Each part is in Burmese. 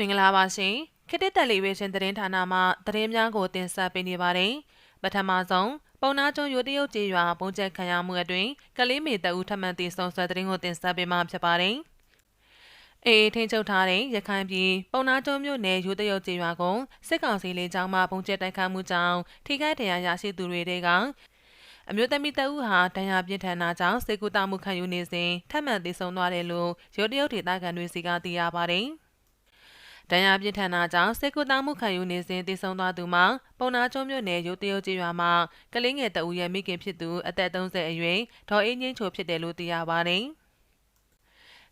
မင်္ဂလာပါရှင်ခေတ်တက်လီဗေးရှင်းသတင်းဌာနမှသတင်းများကိုတင်ဆက်ပေးနေပါတယ်ပထမဆုံးပုံနာကျုံရိုတရုတ်ကျေးရွာပုံကျက်ခံရမှုအတွင်းကလေးမေတအူထမှန်တည်ဆုံဆွဲသတင်းကိုတင်ဆက်ပေးမှာဖြစ်ပါတယ်အေးထိန်ချုပ်ထားတဲ့ရခိုင်ပြည်ပုံနာကျုံမြို့နယ်ရိုတရုတ်ကျေးရွာကိုစစ်ကောင်စီလေးကြောင်းမှပုံကျက်တိုက်ခတ်မှုကြောင့်ထိခိုက်ဒဏ်ရာရရှိသူတွေကအမျိုးသမီးတအုပ်ဟာဒဏ်ရာပြင်းထန်တာကြောင့်စေကူတာမှုခံယူနေစဉ်ထပ်မံတည်ဆုံသွားတယ်လို့ရိုတရုတ်ဒေသခံတွေစီကသိရပါတယ်။ ဒဏ်ရာပြင်းထန်တာကြောင့်စစ်ကူတောင်းမှုခံယူနေစဉ်တည်ဆုံသွားသူမှာပုံနာကျုံမြို့နယ်ရုတ်တရုတ်ကျေးရွာမှာကလေးငယ်တအူရဲ့မိခင်ဖြစ်သူအသက်30အရွယ်ဒေါ်အေးငင်းချိုဖြစ်တယ်လို့သိရပါတယ်။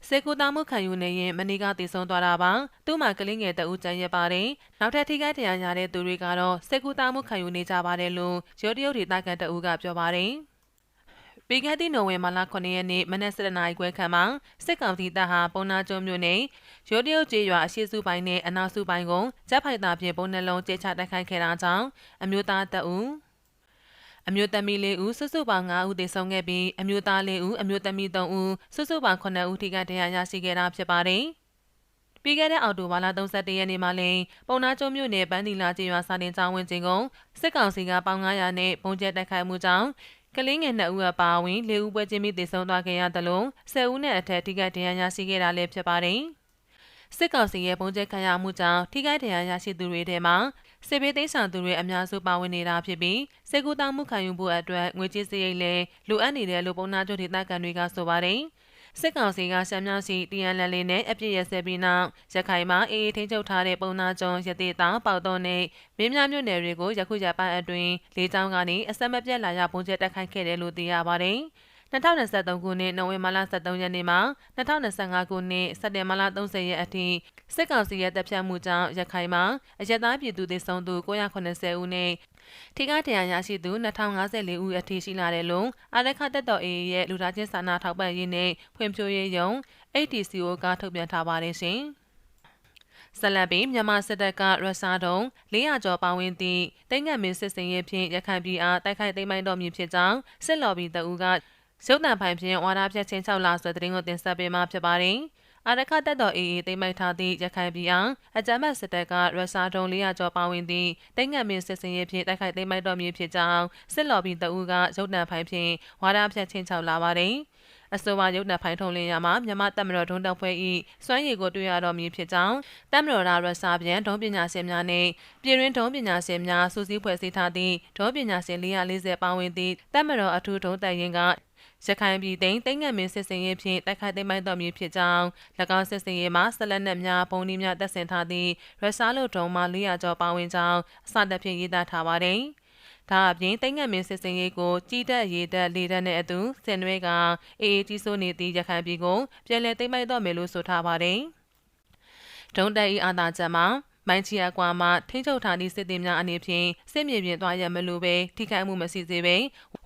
စေကူတာမှုခံယူနေရင်မနီကတည်ဆုံသွားတာပါသူ့မှာကလေးငယ်တဦးကျန်ရပါတယ်နောက်ထပ်ထိခိုက်တရားရတဲ့သူတွေကတော့စေကူတာမှုခံယူနေကြပါတယ်လို့ရုတ်တရုတ်ဒေသခံတဦးကပြောပါတယ်။ ပြီးခဲ့သည့်နိုဝင်ဘာလ9ရက်နေ့မနက်7:00နာရီခွဲခန့်မှာစစ်ကောင်စီတပ်ဟာပုံနာကျွန်းမြို့နယ်ရိုးတရုတ်ကျေးရွာအရှိစုပိုင်းနဲ့အနောက်စုပိုင်းကိုတပ်ဖိုက်တာဖြင့်ပုံနှလုံးကျဲချတိုက်ခိုက်ခဲ့တာကြောင့်အမျိုးသားတအူအမျိုးသမီး၄ဦးစုစုပေါင်း၅ဦးသေဆုံးခဲ့ပြီးအမျိုးသား၄ဦးအမျိုးသမီး၃ဦးစုစုပေါင်း9ဦးထိခိုက်ဒဏ်ရာရရှိခဲ့တာဖြစ်ပါတယ်။ပြီးခဲ့တဲ့အောက်တိုဘာလ31ရက်နေ့မှာလည်းပုံနာကျုံမြို့နယ်ပန်းတီလာကျေးရွာစာတင်ကျောင်းဝင်းကျင်ကိုစစ်ကောင်စီကပေါင်900နဲ့ပုံကျဲတိုက်ခိုက်မှုကြောင့် ကလေးငယ်2ဦးအပါအဝင်၄ဦးပွဲချင်းပြီးတည်ဆုံသွားခဲ့ရသလို10ဦးနဲ့အထက်ထိခိုက်ဒဏ်ရာရရှိခဲ့တာလည်းဖြစ်ပါတယ်။စစ်ကောင်စီရဲ့ပုံကျဲခံရမှုကြောင့်ထိခိုက်ဒဏ်ရာရရှိသူတွေထဲမှာစစ်ဘေးသိမ်းဆောင်သူတွေအများစုပါဝင်နေတာဖြစ်ပြီးစေကူတောင်မှုခံယူဖို့အတွက်ငွေကြေးစရိတ်လည်းလိုအပ်နေတယ်လို့ပုံနာချုပ်ဒေသခံတွေကဆိုပါတယ်။ စစ်ကောင်စီကရှမ်းမြောက်စီတီယန်လန်လေးနဲ့အပြစ်ရစဲပြီးနောက်ရခိုင်မှာအေးအေးထိန်းချုပ်ထားတဲ့ပုံနာကျွန်းရသေးတောင်ပေါတော့နဲ့မင်းများမြို့နယ်တွေကိုယခုရပိုင်းအတွင်းလေးချောင်းကနေအဆက်မပြတ်လာရပုံကျတက်ခိုက်ခဲ့တယ်လို့သိရပါတယ်။ 2023ခုနှစ်နိုဝင်ဘာလ23ရက်နေ့မှ2025ခုနှစ်စက်တင်ဘာလ30ရက်အထိစစ်ကောင်စီရဲ့တပ်ဖြတ်မှုကြောင့်ရခိုင်မှာအရက်သားပြည်သူတွေဆုံးသူ980ဦးနဲ့ထိကားတရားရရှိသူ2054ဦးအထိရှိလာတယ်လို့အာရခတက်တော် AA ရဲ့လူသားချင်းစာနာထောက်ပံ့ရေးနဲ့ဖွံ့ဖြိုးရေးယုံ ATCO ကထုတ်ပြန်ထားပါတယ်ရှင်။ဆလတ်ပင်မြန်မာစစ်တပ်ကရုရှားတုံး400ကျော်ပါဝင်သည့်တိုင်းငံမင်းစစ်စင်ရေးဖြင့်ရခိုင်ပြည်အားတိုက်ခိုက်သိမ်းပိုက်တော်မူဖြစ်ကြောင်းစစ်လော်ဘီတအူးက ရုပ်တံဖိုင်ဖြင့်ဝါဒဖြတ်ချင်း6လဆိုတဲ့တင်ကိုတင်ဆက်ပေးမှာဖြစ်ပါတယ်။အာရခတက်တော်အေအေတိမ့်မိုက်ထားသည့်ရခိုင်ပြည်အောင်အကြမ်းဖက်စစ်တပ်ကရုရှားဒုံ400ကျော်ပါဝင်သည့်တိတ်ငတ်မင်းစစ်စင်ရေးဖြင့်တိုက်ခိုက်သိမ်းမိုက်တော်မူဖြစ်ကြောင်းစစ်လော်ဘီတအူးကရုပ်တံဖိုင်ဖြင့်ဝါဒဖြတ်ချင်းချောက်လာပါတယ်အဆိုပါရုပ်နှံဖိုင်ထုံလင်းရမှာမြမတက်မတော်ဒုံတောက်ဖွဲ့ဤစွမ်းရည်ကိုတွေ့ရတော်မူဖြစ်ကြောင်းတက်မတော်ရာရစာပြန်ဒုံပညာရှင်များနှင့်ပြည်တွင်းဒုံပညာရှင်များစုစည်းဖွဲ့စည်းထားသည့်ဒုံပညာရှင်440ပါဝင်သည့်တက်မတော်အထူးဒုံတက်ရင်က ရခိုင်ပြည်သိမ်းတိမ်ငံမင်းစစ်စင်ရေးဖြင့်တိုက်ခိုက်သိမ်းပိုက်တော်မူဖြစ်ကြောင်း၎င်းစစ်စင်ရေးမှာဆက်လက်နက်များပုံနှီးများတပ်ဆင်ထားသည့်ရုရှားလိုဒရုန်းမှ400ကျော်ပါဝင်ကြောင်းအစတက်ဖြင့်ရေးသားထားပါတယ်။ဒါအပြင်တိမ်ငံမင်းစစ်စင်ရေးကိုကြီးတက်ရေးတက်လေတက်နဲ့အတူဆင်နွဲကအေအေကြီးစိုးနေသည့်ရခိုင်ပြည်ကိုပြည်လဲသိမ်းပိုက်တော်မယ်လို့ဆိုထားပါတယ်။ဒုံတက်ဤအာသာချက်မှာ မိုင်းချီအကွာမှထိချုပ်ထားသည့်စစ်သည်များအနေဖြင့်စစ်မြေပြင်သွားရမလို့ပဲထိခိုက်မှုမရှိစေပဲ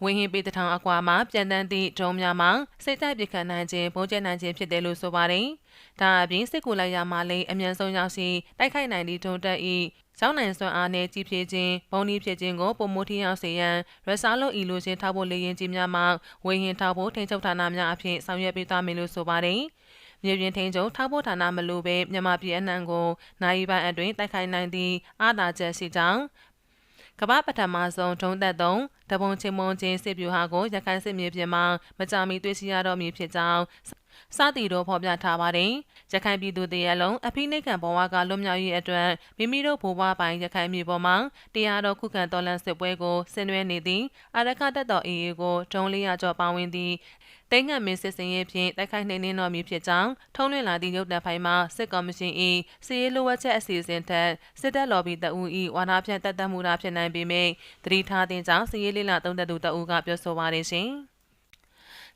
ဝင်းဟင်းပေတထောင်အကွာမှပြန်တန်းသည့်ဒုံများမှစိတ်တိုက်ပစ်ခတ်နိုင်ခြင်းပုံကျနိုင်ခြင်းဖြစ်တယ်လို့ဆိုပါတယ်။ဒါအပြင်စစ်ကူလိုက်ရမှလည်းအမြန်ဆုံးရောက်ရှိတိုက်ခိုက်နိုင်သည့်ဒုံတက်၏ကျောင်းနိုင်စွမ်းအားနဲ့ကြီးဖြည့်ခြင်းဘုံဤဖြစ်ခြင်းကိုပုံမိုထီရောက်စေရန်ရဆာလိုဤလိုချင်းထောက်ဖို့လေရင်ကြီးများမှဝင်းဟင်းထောက်ဖို့ထိချုပ်ဌာနများအဖြစ်ဆောင်ရွက်ပေးသွားမယ်လို့ဆိုပါတယ်။ မြေပြင်ထိန်ချုပ်ထောက်ဖို့ဌာနမလို့ပဲမြန်မာပြည်အနှံကိုနိုင်ပိုင်းအတွင်းတိုက်ခိုက်နိုင်သည့်အားသာချက်ရှိကြောင်းကမ္ဘာပထမဆုံးဒုံသက်သုံးတပုံချင်းမုံချင်းစစ်ဗျူဟာကိုရခိုင်စစ်မြေပြင်မှာမကြာမီတွေ့ရှိရတော့မည်ဖြစ်ကြောင်းစသည်တို့ဖော်ပြထားပါတယ်။ရခိုင်ပြည်သူတရလုံးအဖိနှိတ်ခံဘဝကလွတ်မြောက်ရေးအတွက်မိမိတို့ဘိုးဘွားပိုင်ရခိုင်မြေပေါ်မှာတရားတော်ခုခံတော်လှန်စစ်ပွဲကိုဆင်နွှဲနေသည့်အာရခတက်တော်အေအေကိုဒုံလေးရကျော်ပါဝင်သည့် တိတ်ငတ်မင်းစစ်စင်ရေးဖြင့်တိုက်ခိုက်နှိမ်နင်းတော်မူဖြစ်ကြောင်းထုံးလွှင့်လာသည့်ရုပ်တံဖိုင်မှာစစ်ကော်မရှင်၏စီရေးလိုအပ်ချက်အစီအစဉ်ထက်စစ်တပ်လော်ဘီတအူ၏ဝါဒဖြန့်တက်တက်မှုတာဖြစ်နိုင်ပေမယ့်သတိထားသည့်ကြောင့်စီရေးလေးလာသုံးသက်သူတအူကပြောဆိုပါတယ်ရှင်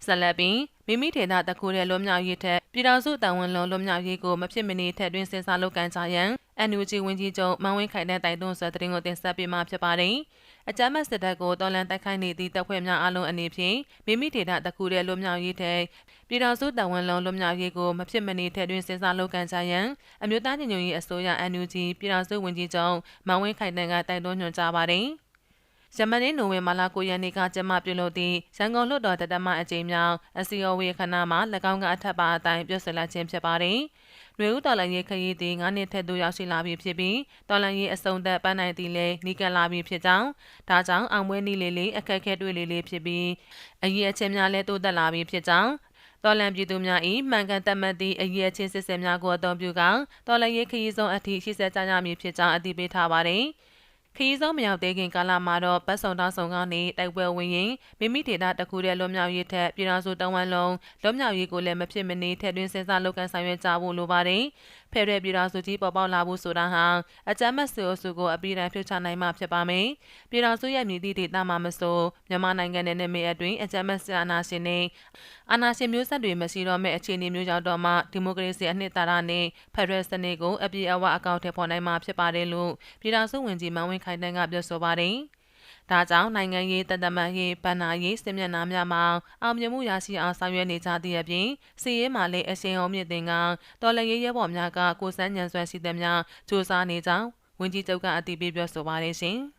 ဆက်လက်ပြီးမိမိဒေတာတခုတဲ့လွတ်မြောက်ရေးထက်ပြည်တော်စုတန်ဝန်လုံးလွတ်မြောက်ရေးကိုမဖြစ်မနေထက်တွင်စဉ်းစားလုပ်ကိုင်ကြရန် NUG ဝန်ကြီးချုပ်မန်ဝင်းခိုင်တဲ့တိုက်တွန်းဆွဲတဲ့တင်ကိုတင်ဆက်ပေးမှာဖြစ်ပါတယ်။ အကြမ်းဖက်စစ်တပ်ကိုတော်လှန်တိုက်ခိုက်နေသည့်တပ်ဖွဲ့များအလုံးအနေဖြင့်မိမိဒေတာတခုတဲ့လွတ်မြောက်ရေးတဲ့ပြည်တော်စုတဝန်လုံးလွတ်မြောက်ရေးကိုမဖြစ်မနေထည့်သွင်းစဉ်းစားလုပ်ကိုင်ကြရန်အမျိုးသားညီညွတ်ရေးအစိုးရ NUG ပြည်တော်စုဝန်ကြီးချုပ်မောင်ဝင်းခိုင်တန်းကတိုက်တွန်းညွှန်ကြားပါတယ်။ယမန်နိုဝင်ဘာလ9ရက်နေ့ကကျမပြုလုပ်သည့်ရန်ကုန်လွှတ်တော်တတမအကြိမ်မြောက်အစီအဝေးခဏမှာ၎င်းကအထက်ပါအတိုင်းပြုဆလခြင်းဖြစ်ပါတယ်။ ຫນွေဦးတော်လိုင်းရေးခရီးသည်9နှစ်ထက်သို့ရောက်ရှိလာပြီဖြစ်ပြီးတော်လိုင်းရေးအစုံသက်ပန်းနိုင်သည်လည်းနီးကပ်လာပြီဖြစ်ကြောင်းဒါကြောင့်အောင်ပွဲနည်းလေးလေးအခက်ခဲတွေ့လေးလေးဖြစ်ပြီးအရေးအချင်းများလည်းတိုးတက်လာပြီဖြစ်ကြောင်းတော်လန်ပြည်သူများ၏မှန်ကန်တတ်မှတ်သည့်အရေးအချင်းစစ်စစ်များကိုအသုံးပြုကတော်လန်ရေးခရီးဆုံးအထိရှိဆက်ကြရမည်ဖြစ်ကြောင်းအသိပေးထားပါသည်။ ခရီးဆုံးမရောက်သေးခင်ကာလမှာတော့ပတ်စုံတောင်းဆောင်ကနေတိုက်ပွဲဝင်ရင်မိမိဒေတာတစ်ခုတည်းလွတ်မြောက်ရေးထက်ပြည်တော်စုတဝန်လုံးလွတ်မြောက်ရေးကိုလည်းမဖြစ်မနေထည့်သွင်းစဉ်းစားလုပ်ကိုင်ဆောင်ရွက်ကြဖို့လိုပါတယ်။ဖဲရဲပြည်တော်စုကြီးပေါ်ပေါက်လာဖို့ဆိုတာဟာအကြမ်းမဆွေအစုကိုအပြည့်အစုံဖြုတ်ချနိုင်မှဖြစ်ပါမယ်။ပြည်တော်စုရဲ့မြည်သည့်ဒေတာမှာမဆိုမြန်မာနိုင်ငံနဲ့နေမအတွင်းအကြမ်းမဆွေအာဏာရှင်တွေအာဏာရှင်မျိုးဆက်တွေမရှိတော့မဲ့အခြေအနေမျိုးရောက်တော့မှဒီမိုကရေစီအနှစ်သာရနဲ့ဖက်ဒရယ်စနစ်ကိုအပြည့်အဝအကောင့်ထဲပေါ်နိုင်မှာဖြစ်ပါတယ်လို့ပြည်တော်စုဝင်ကြီးမန်ဝင်းခိုင်တန်းကပြောဆိုပါတယ်။ ဒါကြောင့်နိုင်ငံရေးတသက်မှန်ရေးဗန္နာရေးစစ်မျက်နှာများမှာအောင်မြင်မှုရရှိအောင်ဆောင်ရွက်နေကြသည့်အပြင်စီးရဲမှာလည်းအရှင်အောင်မြင့်တင်ကတော်လရေးရဲဘော်များကကိုစန်းညံဆွဲရှိသည်များစူးစမ်းနေကြောင်းဝန်ကြီးချုပ်ကအတည်ပြုပြောဆိုပါတယ်ရှင်။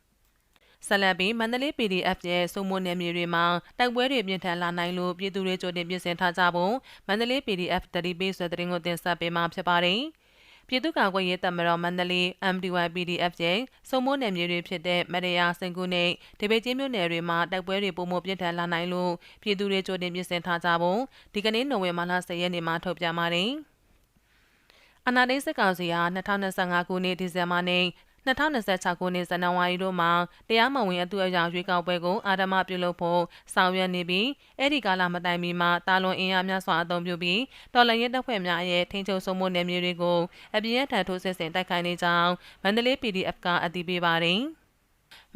ဆလဘီမန္တလေး PDF ရဲ့စုံမနယ်မြေတွေမှာတိုက်ပွဲတွေပြင်းထန်လာနိုင်လို့ပြည်သူတွေကြိုတင်ပြင်ဆင်ထားကြဖို့မန္တလေး PDF တတိပေးဆိုတဲ့တင်ကိုတင်ဆက်ပေးမှာဖြစ်ပါတယ်။ ပြည်သူ့ကာကွယ်ရေးတပ်မတော်မန္တလေး MDY PDF ရဲ့စုံမိုးနယ်မြေတွေဖြစ်တဲ့မရယာစင်ကူနဲ့ဒေဘေချင်းမြို့နယ်တွေမှာတိုက်ပွဲတွေပုံမပြင်းထန်လာနိုင်လို့ပြည်သူတွေကြိုတင်ပြင်ဆင်ထားကြဖို့ဒီကနေ့နိုဝင်ဘာလ10ရက်နေ့မှာထုတ်ပြန်ပါတယ်။အနာဒိတ်စစ်ကောင်စီဟာ2025ခုနှစ်ဒီဇင်ဘာနဲ့ 2026ခုနှစ်ဇန်နဝါရီတို့မှာတရားမဝင်အတူအရာရွေးကောက်ပွဲကိုအာဓမပြုလုပ်ဖို့ဆောင်ရွက်နေပြီးအဲ့ဒီကာလမတိုင်မီမှာတာလွန်အင်အားများစွာအသုံးပြုပြီးတော်လှန်ရေးတပ်ဖွဲ့များရဲ့ထိန်းချုပ်ဆုံးမှုနယ်မြေတွေကိုအပြင်းအထန်ထိုးစစ်ဆင်တိုက်ခိုက်နေကြောင်းမန္တလေး PDF ကအတည်ပြုပါတယ်။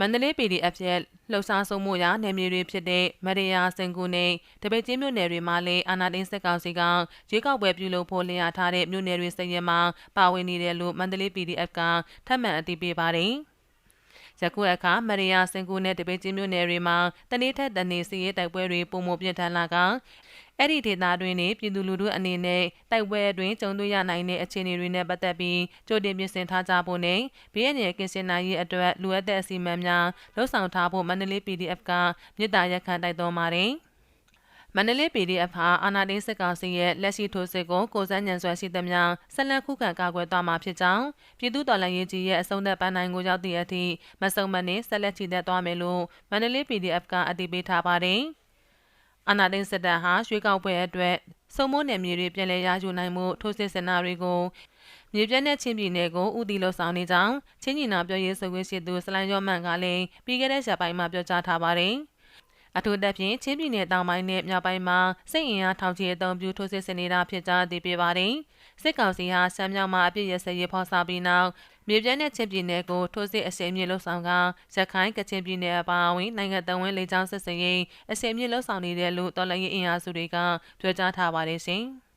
မန္တလေး PDF ရဲ့လှုပ်ရှားဆုံးမှုရာနယ်မြေတွေဖြစ်တဲ့မရယာစင်ကူနဲ့တပိတ်ချင်းမြို့နယ်တွေမှာလည်းအာနာသိန်းစစ်ကောင်စီကရွေးကောက်ပွဲပြုလုပ်ဖို့လျာထားတဲ့မြို့နယ်တွေစည်ရင်မှာပါဝင်နေတယ်လို့မန္တလေး PDF ကထပ်မံအတည်ပြုပါတယ်။ ယခုအခါမရိယာစင်ကူနဲ့တပိတ်ချင်းမြို့နယ်တွေမှာတနေ့ထက်တနေ့စီးရဲတိုက်ပွဲတွေပုံမပြင်းထန်လာကအဲ့ဒီဒေသတွင်းနေပြည်သူလူထုအနေနဲ့တိုက်ပွဲအတွင်းကြုံတွေ့ရနိုင်တဲ့အခြေအနေတွေနဲ့ပတ်သက်ပြီးကြိုတင်ပြင်ဆင်ထားကြဖို့နဲ့ဘေးအန္တရာယ်ကင်းစင်နိုင်ရေးအတွက်လိုအပ်တဲ့အစီအမံများလှုံ့ဆော်ထားဖို့မန္တလေး PDF ကမြစ်တာရက်ခံတိုက်တွန်းပါတယ် မန္တလေး PDF ဟာအာနာဒင်းစစ်ကောင်စီရဲ့လက်ရှိထိုးစစ်ကိုကိုစန်းညံဆွဲရှိသမျှဆက်လက်ခုခံကာကွယ်သွားမှာဖြစ်ကြောင်းပြည်သူ့တော်လှန်ရေးကြီးရဲ့အဆုံးသက်ပန်းနိုင်ကိုရောက်သည့်အထိမဆုံမနှင့်ဆက်လက်ချီတက်သွားမယ်လို့မန္တလေး PDF ကအတည်ပြုထားပါတယ်။အာနာသိန်းစစ်တပ်ဟာရွှေကောက်ပွဲအတွက်စုံမိုးနယ်မြေတွေပြည်လဲရယူနိုင်မှုထိုးစစ်ဆင်တာတွေကိုမြေပြန့်တဲ့ချင်းပြည်နယ်ကိုဦးတည်လို့ဆောင်နေကြောင်းချင်းညီနာပြောရေးဆိုခွင့်ရှိသူစလိုင်းရော့မန်ကလည်းပြီးခဲ့တဲ့ရက်ပိုင်းမှာပြောကြားထားပါတယ်။ အထူးသဖြင့်ချင်းပြည်နယ်တောင်ပိုင်းနဲ့မြောက်ပိုင်းမှာစိတ်အင်အားထောင်ချီအုံပြုထိုးစစ်ဆင်နေတာဖြစ်ကြောင်းသိပြပါတယ်။စစ်ကောင်စီဟာဆမ်မြောက်မှာအပြစ်ရစရေးဖော်ဆောင်ပြီးနောက်မြေပြန့်တဲ့ချင်းပြည်နယ်ကိုထိုးစစ်အစီအမြင့်လှုပ်ဆောင်ကရခိုင်ကချင်ပြည်နယ်အပါအဝင်နိုင်ငံတော်ဝန်လေကြောင်းစစ်စင်ရေးအစီအမြင့်လှုပ်ဆောင်နေတယ်လို့တော်လှန်ရေးအင်အားစုတွေကပြောကြားထားပါတယ်ရှင်။